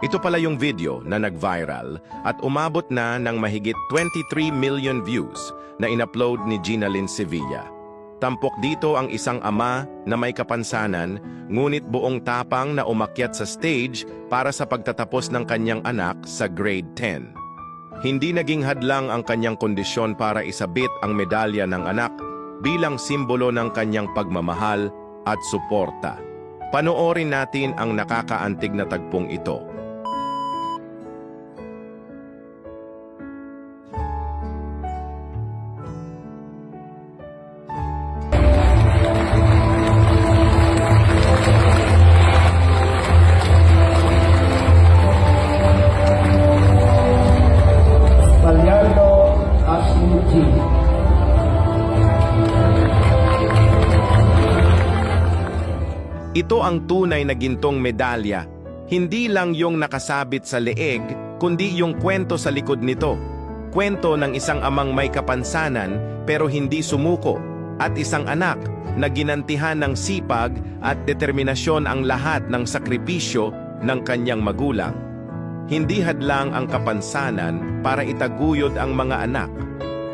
Ito pala yung video na nag-viral at umabot na ng mahigit 23 million views na inupload ni Gina Lynn Sevilla. Tampok dito ang isang ama na may kapansanan, ngunit buong tapang na umakyat sa stage para sa pagtatapos ng kanyang anak sa grade 10. Hindi naging hadlang ang kanyang kondisyon para isabit ang medalya ng anak bilang simbolo ng kanyang pagmamahal at suporta. Panoorin natin ang nakakaantig na tagpong ito. Ito ang tunay na gintong medalya. Hindi lang yung nakasabit sa leeg, kundi yung kwento sa likod nito. Kwento ng isang amang may kapansanan pero hindi sumuko at isang anak na ginantihan ng sipag at determinasyon ang lahat ng sakripisyo ng kanyang magulang. Hindi hadlang ang kapansanan para itaguyod ang mga anak.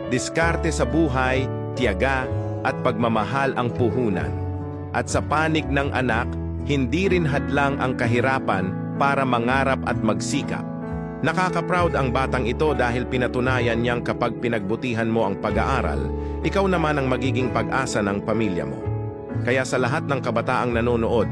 Diskarte sa buhay, tiyaga at pagmamahal ang puhunan. At sa panig ng anak, hindi rin hadlang ang kahirapan para mangarap at magsikap. Nakaka-proud ang batang ito dahil pinatunayan niyang kapag pinagbutihan mo ang pag-aaral, ikaw naman ang magiging pag-asa ng pamilya mo. Kaya sa lahat ng kabataang nanonood,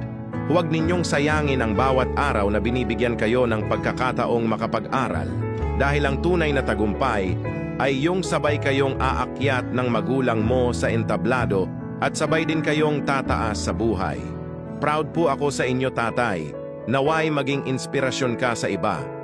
huwag ninyong sayangin ang bawat araw na binibigyan kayo ng pagkakataong makapag-aral dahil ang tunay na tagumpay ay yung sabay kayong aakyat ng magulang mo sa entablado at sabay din kayong tataas sa buhay. Proud po ako sa inyo tatay, naway maging inspirasyon ka sa iba.